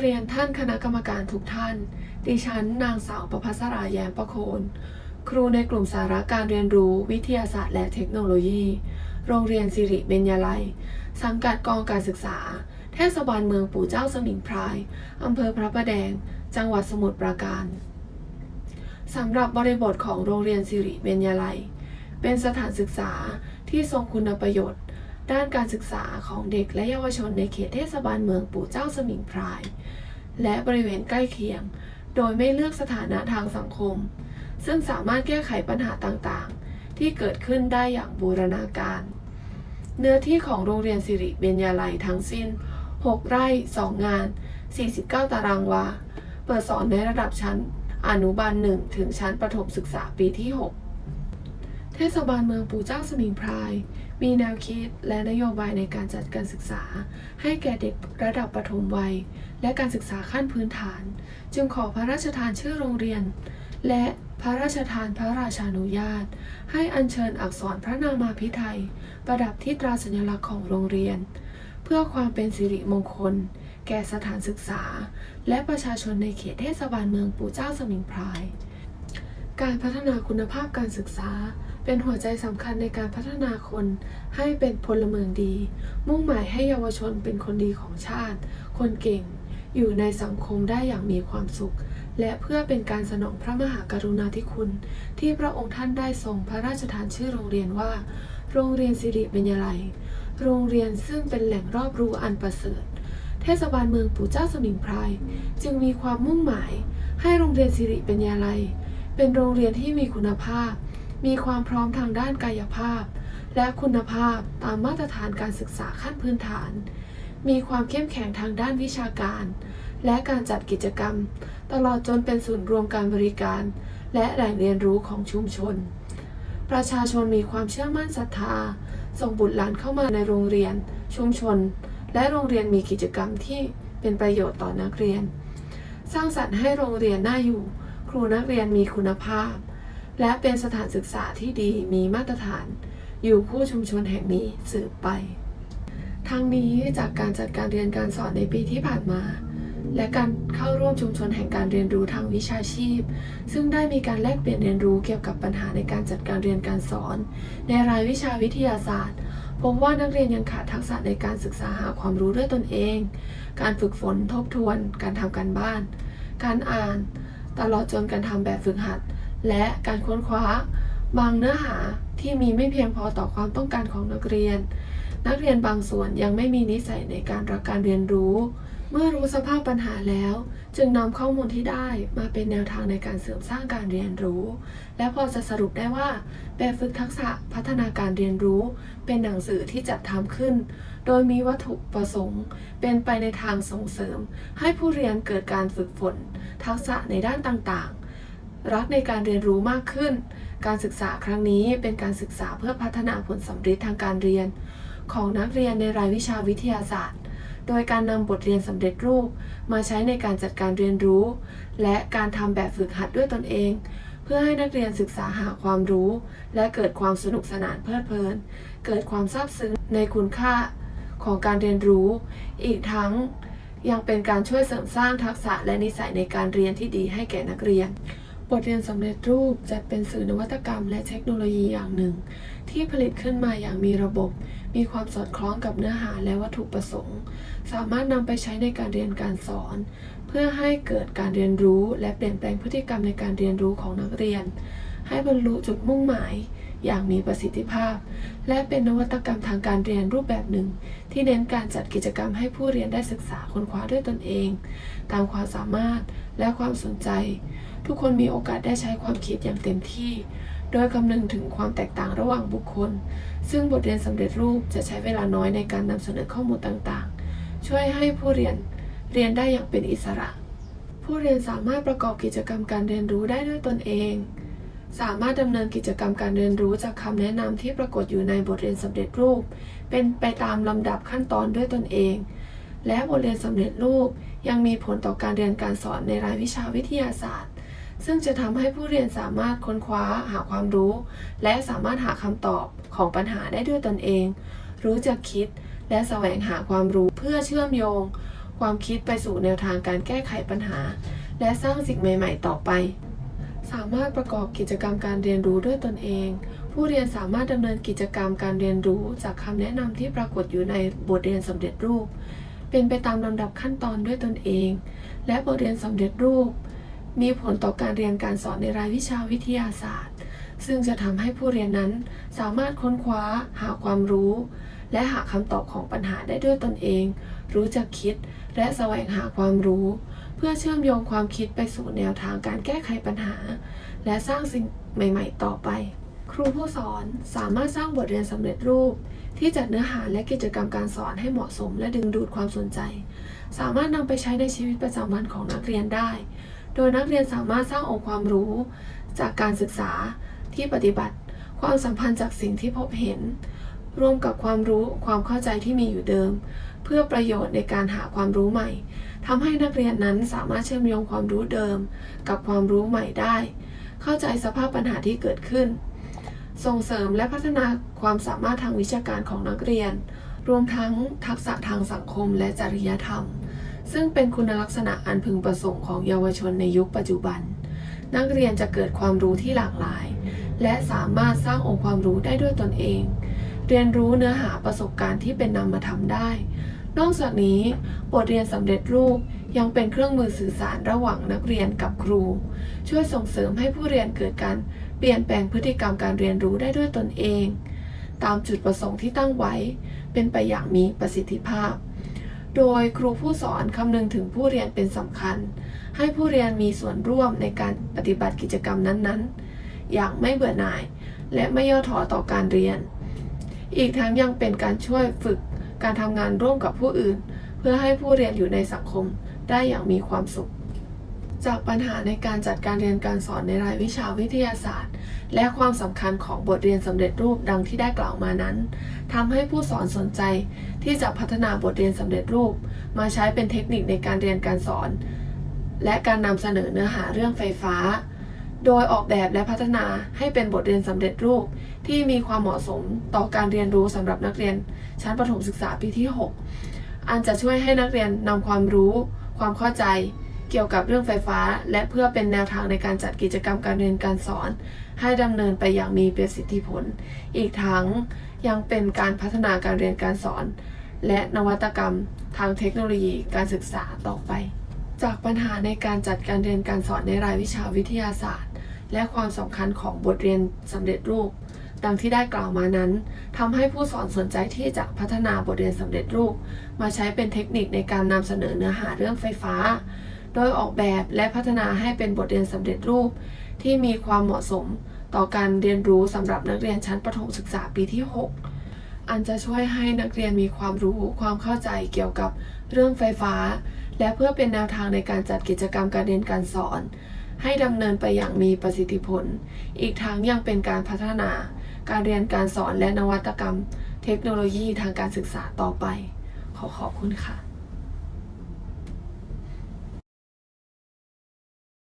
เรียนท่านคณะกรรมการทุกท่าน ดิฉันนางสาวประภัสราแยมประโคน ครูในกลุ่มสาระการเรียนรู้วิทยาศาสตร์และเทคโนโลยี โรงเรียนสิริเบญญาลัย สังกัดกองการศึกษา เทศบาลเมืองปู่เจ้าสมิงพราย อำเภอพระประแดง จังหวัดสมุทรปราการสำหรับบริบทของโรงเรียนสิริเบญญาลัย เป็นสถานศึกษาที่ทรงคุณประโยชน์ ด้านการศึกษาของเด็กและเยาวชนในเขตเทศบาลเมืองปู่เจ้าสมิงพราย และบริเวณใกล้เคียง โดยไม่เลือกสถานะทางสังคม ซึ่งสามารถแก้ไขปัญหาต่างๆ ที่เกิดขึ้นได้อย่างบูรณาการ เนื้อที่ของโรงเรียนสิริเบญญาลัยทั้งสิ้น 6 ไร่ 2 งาน 49 ตารางวา เปิดสอนในระดับชั้นอนุบาล 1 ถึงชั้นประถมศึกษาปีที่ 6 เทศบาลเมืองปู่เจ้าสมิงพรายมีแนวคิดและนโยบายในการจัดการศึกษา ให้แก่เด็กระดับประถมวัย และการศึกษาขั้นพื้นฐาน จึงขอพระราชทานชื่อโรงเรียน และพระราชทานพระราชานุญาต ให้อัญเชิญอักษรพระนามาพิไทย ประดับที่ตราสัญลักษณ์ของโรงเรียน เพื่อความเป็นสิริมงคล แก่สถานศึกษา และประชาชนในเขตเทศบาลเมืองปู่เจ้าสมิงพราย การพัฒนาคุณภาพการศึกษา เป็นหัวใจสำคัญในการพัฒนาคนให้เป็นพลเมืองดี มุ่งหมายให้เยาวชนเป็นคนดีของชาติ คนเก่ง อยู่ในสังคมได้อย่างมีความสุข และเพื่อเป็นการสนองพระมหากรุณาธิคุณ ที่พระองค์ท่านได้ทรงพระราชทานชื่อโรงเรียนว่า โรงเรียนสิริเบญญาลัย โรงเรียนซึ่งเป็นแหล่งรอบรู้อันประเสริฐ เทศบาลเมืองปู่เจ้าสมิงพราย จึงมีความมุ่งหมาย ให้โรงเรียนสิริเบญญาลัย เป็นโรงเรียนที่มีคุณภาพ มีความพร้อมทางด้านกายภาพ และคุณภาพตามมาตรฐานการศึกษาขั้นพื้นฐาน มีความเข้มแข็งทางด้านวิชาการ และการจัดกิจกรรม ตลอดจนเป็นศูนย์รวมการบริการ และแหล่งเรียนรู้ของชุมชน ประชาชนมีความเชื่อมั่นศรัทธา ส่งบุตรหลานเข้ามาในโรงเรียน ชุมชน และโรงเรียนมีกิจกรรมที่เป็นประโยชน์ต่อนักเรียน สร้างสรรค์ให้โรงเรียนน่าอยู่ ครูนักเรียนมีคุณภาพ และเป็นสถานศึกษาที่ดีมีมาตรฐาน อยู่คู่ชุมชนแห่งนี้สืบไป ทั้งนี้จากการจัดการเรียนการสอนในปีที่ผ่านมา และการเข้าร่วมชุมชนแห่งการเรียนรู้ทางวิชาชีพ ซึ่งได้มีการแลกเปลี่ยนเรียนรู้เกี่ยวกับปัญหาในการจัดการเรียนการสอน ในรายวิชาวิทยาศาสตร์พบว่านักเรียนยังขาดทักษะในการศึกษาหาความรู้ด้วยตนเอง การฝึกฝนทบทวน การทำการบ้าน การอ่าน ตลอดจนการทำแบบฝึกหัด และการค้นคว้า บางเนื้อหาที่มีไม่เพียงพอต่อความต้องการของนักเรียน นักเรียนบางส่วนยังไม่มีนิสัยในการรักการเรียนรู้ เมื่อรู้สภาพปัญหาแล้ว จึงนำข้อมูลที่ได้มาเป็นแนวทางในการเสริมสร้างการเรียนรู้ และพอจะสรุปได้ว่า แบบฝึกทักษะพัฒนาการเรียนรู้ เป็นหนังสือที่จัดทำขึ้น โดยมีวัตถุประสงค์ เป็นไปในทางส่งเสริม ให้ผู้เรียนเกิดการฝึกฝน ทักษะในด้านต่างๆ รักในการเรียนรู้มากขึ้น การศึกษาครั้งนี้เป็นการศึกษาเพื่อพัฒนาผลสำเร็จทางการเรียน ของนักเรียนในรายวิชาวิทยาศาสตร์ โดยการนำบทเรียนสำเร็จรูป มาใช้ในการจัดการเรียนรู้ และการทำแบบฝึกหัดด้วยตนเอง เพื่อให้นักเรียนศึกษาหาความรู้ และเกิดความสนุกสนานเพลิดเพลิน เกิดความซาบซึ้งในคุณค่าของการเรียนรู้ อีกทั้งยังเป็นการช่วยเสริมสร้างทักษะและนิสัยในการเรียนที่ดีให้แก่นักเรียน ทเรียนสำเร็จรูปจัดเป็นสื่อนวัตกรรมและเทคโนโลยีอย่างหนึ่ง ที่ผลิตขึ้นมาอย่างมีระบบ มีความสอดคล้องกับเนื้อหาและวัตถุประสงค์ สามารถนำไปใช้ในการเรียนการสอน เพื่อให้เกิดการเรียนรู้และเปลี่ยนแปลงพฤติกรรมในการเรียนรู้ของนักเรียน ให้บรรลุจุดมุ่งหมาย อย่างมีประสิทธิภาพ และเป็นนวัตกรรมทางการเรียนรูปแบบหนึ่ง ที่เน้นการจัดกิจกรรมให้ผู้เรียนได้ศึกษาค้นคว้าด้วยตนเอง ตามความสามารถและความสนใจ ทุกคนมีโอกาสได้ใช้ความคิดอย่างเต็มที่ โดยคำนึงถึงความแตกต่างระหว่างบุคคล ซึ่งบทเรียนสำเร็จรูปจะใช้เวลาน้อยในการนำเสนอข้อมูลต่างๆ ช่วยให้ผู้เรียนเรียนได้อย่างเป็นอิสระ ผู้เรียนสามารถประกอบกิจกรรมการเรียนรู้ได้ด้วยตนเอง สามารถดำเนินกิจกรรมการเรียนรู้จากคำแนะนำที่ปรากฏอยู่ในบทเรียนสำเร็จรูป เป็นไปตามลำดับขั้นตอนด้วยตนเอง และบทเรียนสำเร็จรูปยังมีผลต่อการเรียนการสอนในรายวิชาวิทยาศาสตร์ ซึ่งจะทำให้ผู้เรียนสามารถค้นคว้าหาความรู้ และสามารถหาคำตอบของปัญหาได้ด้วยตนเอง รู้จักคิด และแสวงหาความรู้เพื่อเชื่อมโยง ความคิดไปสู่แนวทางการแก้ไขปัญหา และสร้างสิ่งใหม่ ๆ ต่อไป สามารถประกอบกิจกรรมการเรียนรู้ด้วยตนเอง ผู้เรียนสามารถดำเนินกิจกรรมการเรียนรู้จากคำแนะนำที่ปรากฏอยู่ในบทเรียนสำเร็จรูป เป็นไปตามลำดับขั้นตอนด้วยตนเอง และบทเรียนสำเร็จรูป มีผลต่อการเรียนการสอนในรายวิชาวิทยาศาสตร์ ซึ่งจะทำให้ผู้เรียนนั้นสามารถค้นคว้า หาความรู้ และหาคำตอบของปัญหาได้ด้วยตนเอง รู้จักคิด และแสวงหาความรู้ เพื่อเชื่อมโยงความคิดไปสู่แนวทางการแก้ไขปัญหา และสร้างสิ่งใหม่ ๆ ต่อไป ครูผู้สอนสามารถสร้างบทเรียนสำเร็จรูป ที่จัดเนื้อหาและกิจกรรมการสอนให้เหมาะสม และดึงดูดความสนใจ สามารถนำไปใช้ในชีวิตประจำวันของนักเรียนได้ โดยนักเรียนสามารถสร้างองค์ความรู้ จากการศึกษาที่ปฏิบัติ ความสัมพันธ์จากสิ่งที่พบเห็น ร่วมกับความรู้ความเข้าใจที่มีอยู่เดิม เพื่อประโยชน์ในการหาความรู้ใหม่ทำให้นักเรียนนั้นสามารถเชื่อมโยงความรู้เดิม กับความรู้ใหม่ได้ เข้าใจสภาพปัญหาที่เกิดขึ้น ส่งเสริมและพัฒนาความสามารถทางวิชาการของนักเรียน รวมทั้งทักษะทางสังคมและจริยธรรม ซึ่งเป็นคุณลักษณะอันพึงประสงค์ของเยาวชนในยุคปัจจุบัน นักเรียนจะเกิดความรู้ที่หลากหลาย และสามารถสร้างองค์ความรู้ได้ด้วยตนเอง เรียนรู้เนื้อหาประสบการณ์ที่เป็นนามธรรมได้ นอกจากนี้ บทเรียนสำเร็จรูปยังเป็นเครื่องมือสื่อสารระหว่างนักเรียนกับครู ช่วยส่งเสริมให้ผู้เรียนเกิดการเปลี่ยนแปลงพฤติกรรมการเรียนรู้ได้ด้วยตนเอง ตามจุดประสงค์ที่ตั้งไว้ เป็นไปอย่างมีประสิทธิภาพ โดยครูผู้สอนคำนึงถึงผู้เรียนเป็นสำคัญ ให้ผู้เรียนมีส่วนร่วมในการปฏิบัติกิจกรรมนั้นๆ อย่างไม่เบื่อหน่าย และไม่ย่อท้อต่อการเรียน อีกทั้งยังเป็นการช่วยฝึกการทำงานร่วมกับผู้อื่น เพื่อให้ผู้เรียนอยู่ในสังคมได้อย่างมีความสุข จากปัญหาในการจัดการเรียนการสอนในรายวิชาวิทยาศาสตร์ และความสำคัญของบทเรียนสำเร็จรูปดังที่ได้กล่าวมานั้นทำให้ผู้สอนสนใจ ที่จะพัฒนาบทเรียนสำเร็จรูป มาใช้เป็นเทคนิคในการเรียนการสอน และการนำเสนอเนื้อหาเรื่องไฟฟ้า โดยออกแบบและพัฒนาให้เป็นบทเรียนสำเร็จรูป ที่มีความเหมาะสมต่อการเรียนรู้สำหรับนักเรียนชั้นประถมศึกษาปีที่ 6 อันจะช่วยให้นักเรียนนำความรู้ ความเข้าใจ เกี่ยวกับเรื่องไฟฟ้า และเพื่อเป็นแนวทางในการจัดกิจกรรมการเรียนการสอน ให้ดำเนินไปอย่างมีประสิทธิผล อีกทั้งยังเป็นการพัฒนาการเรียนการสอน และนวัตกรรมทางเทคโนโลยีการศึกษาต่อไป จากปัญหาในการจัดการเรียนการสอนในรายวิชาวิทยาศาสตร์ และความสำคัญของบทเรียนสำเร็จรูป ดังที่ได้กล่าวมานั้นทำให้ผู้สอนสนใจที่จะพัฒนาบทเรียนสำเร็จรูป มาใช้เป็นเทคนิคในการนำเสนอเนื้อหาเรื่องไฟฟ้า โดยออกแบบและพัฒนาให้เป็นบทเรียนสำเร็จรูป ที่มีความเหมาะสมต่อการเรียนรู้สำหรับนักเรียนชั้นประถมศึกษาปีที่ 6 อันจะช่วยให้นักเรียนมีความรู้ความเข้าใจเกี่ยวกับเรื่องไฟฟ้า และเพื่อเป็นแนวทางในการจัดกิจกรรมการเรียนการสอนให้ดำเนินไปอย่างมีประสิทธิผล อีกทั้งยังเป็นการพัฒนา การเรียนการสอนและนวัตกรรม เทคโนโลยีทางการศึกษาต่อไป ขอขอบคุณค่ะ